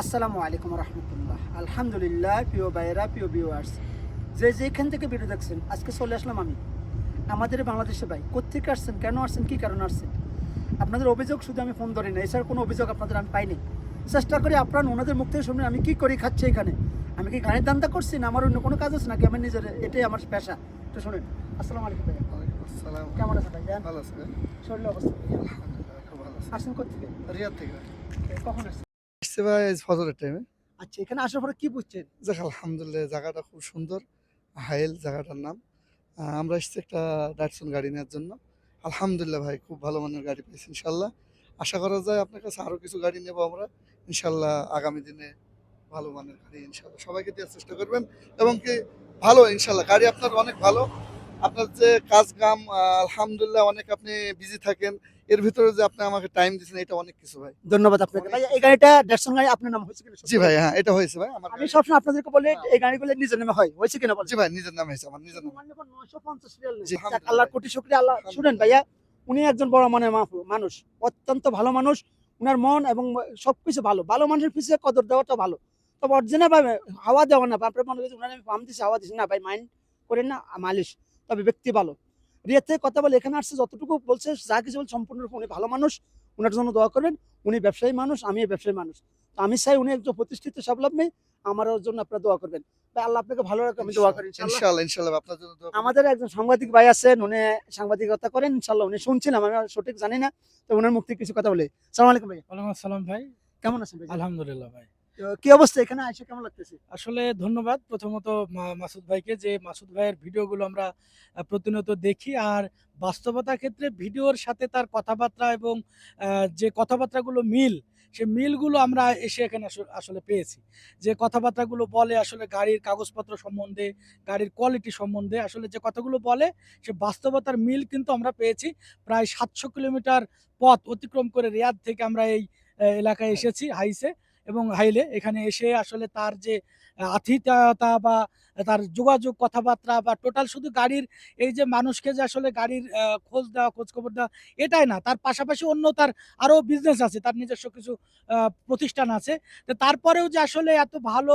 আসসালামু আলাইকুম রহমতুল্লাহ। আলহামদুলিল্লাহ প্রিয় ভাইয়েরা প্রিয় ভিউয়ার্স যে যেখান থেকে ভিডিও দেখছেন আজকে চলে আসলাম আমি। আমাদের বাংলাদেশে ভাই কোথেকে আসছেন কেন আসছেন কী কারণে আসছেন? আপনাদের অভিযোগ শুধু আমি ফোন ধরি না এছাড়া কোনো অভিযোগ আপনাদের আমি পাইনি। চেষ্টা করি আপনার ওনাদের মুখ থেকে শুনে আমি কী করি খাচ্ছি এখানে? আমি কি গানের দান্দা করছি না আমার অন্য কোনো কাজ আছে নাকি আমার নিজের? এটাই আমার পেশা। একটু শুনেন। আসসালামু আলাইকুম আসসালাম। কেমন আছেন ভালো আছেন? শরীরের অবস্থা। আসছেন কোথেকে রিয়াদ থেকে। কখন আসছেন? আসছি ভাই ফজরের টাইমে। আচ্ছা এখানে আসার পরে কি বুঝছেন যাক আলহামদুলিল্লাহ জায়গাটা খুব সুন্দর। হাইল জায়গাটার নাম। আমরা এসেছি একটা ডাটসন গাড়ি নেওয়ার জন্য। আলহামদুলিল্লাহ ভাই খুব ভালো মানের গাড়ি পেয়েছি ইনশাল্লাহ। আশা করা যায় আপনার কাছে আরও কিছু গাড়ি নেব আমরা। ইনশাল্লাহ আগামী দিনে ভালো মানের গাড়ি ইনশাল্লাহ সবাইকে দেওয়ার চেষ্টা করবেন এবং কি ভালো ইনশাল্লাহ গাড়ি আপনার অনেক ভালো আপনার যে কাজ কাম আলহামদুলিল্লাহ অনেক আপনি বিজি থাকেন এর ভিতরে যে আপনি আমাকে টাইম দিচ্ছেন এটা অনেক কিছু ভাই। ধন্যবাদ আপনাকে। ভাই এই গাড়িটা দেড়শো গাড়ি আপনার নাম হয়েছে কিনা জি ভাই হ্যাঁ এটা হয়েছে ভাই আমার আমি সবসময় আপনাদেরকে বলি এই গাড়িগুলো নিজের নামে হয়। হয়েছে কিনা জি ভাই নিজের নাম হয়েছে আমার নিজের নামে। নাম জি, যাক, আল্লাহর কোটি শুক্রিয়া আল্লাহ শুনেন ভাইয়া উনি একজন বড় মনের মানুষ অত্যন্ত ভালো মানুষ। উনার মন এবং সবকিছু ভালো। ভালো মানুষের পিছিয়ে কদর দেওয়াটা ভালো। তবে অরিজিনাল ভাবে হাওয়া দেওয়া না আপনার মনে করছে উনার আমি পাম দিচ্ছি হাওয়া দিচ্ছি না ভাই মাইন্ড করেন না মালিশ। তবে ব্যক্তি ভালো। রিয়ার থেকে কথা বলে এখানে আসছে যতটুকু বলছে যা কিছু বলছে সম্পূর্ণ উনি ভালো মানুষ উনার জন্য দোয়া করবেন উনি ব্যবসায়ী মানুষ আমি ব্যবসায়ী মানুষ। তো আমি চাই উনি একজন প্রতিষ্ঠিত স্বাবলম্বী আমার জন্য আপনারা দোয়া করবেন। ভাই আল্লাহ আপনাকে ভালো রাখবে আমি দোয়া করি ইনশাআল্লাহ। ইনশাআল্লাহ ইনশাআল্লাহ আপনার জন্য দোয়া করব। আমাদের একজন সাংবাদিক ভাই আছেন উনি সাংবাদিকতা করেন ইনশাল্লাহ উনি শুনছিলাম আমি সঠিক জানি না তো ওনার মুখ থেকে কিছু কথা বলি। সালাম আলাইকুম ভাই। ওয়ালাইকুম আসসালাম ভাই। কেমন আছেন ভাই? আলহামদুলিল্লাহ ভাই। কি অবস্থা? এখানে এসে কেমন লাগতেছে? আসলে ধন্যবাদ প্রথমত মাসুদ ভাইকে যে মাসুদ ভাইয়ের ভিডিওগুলো আমরা প্রতিনিয়ত দেখি আর বাস্তবতার ক্ষেত্রে ভিডিওর সাথে তার কথাবার্তা এবং যে কথাবার্তাগুলো মিল, সে মিলগুলো আমরা এসে এখানে আসলে পেয়েছি। যে কথাবার্তাগুলো বলে আসলে গাড়ির কাগজপত্র সম্বন্ধে, গাড়ির কোয়ালিটি সম্বন্ধে আসলে যে কথাগুলো বলে, সে বাস্তবতার মিল কিন্তু আমরা পেয়েছি। প্রায় সাতশো কিলোমিটার পথ অতিক্রম করে রিয়াদ থেকে আমরা এই এলাকায় এসেছি, হাইসে। এবং হাইলে এখানে এসে আসলে তার যে আতিথেয়তা বা তার যোগাযোগ কথাবার্তা বা টোটাল শুধু গাড়ির এই যে মানুষকে যে আসলে গাড়ির খোঁজ দেওয়া খোঁজ খবর দেওয়া, এটাই না। তার পাশাপাশি অন্য তার আরও বিজনেস আছে, তার নিজস্ব কিছু প্রতিষ্ঠান আছে। তো তারপরেও যে আসলে এত ভালো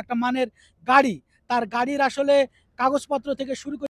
একটা মানের গাড়ি, তার গাড়ির আসলে কাগজপত্র থেকে শুরু করে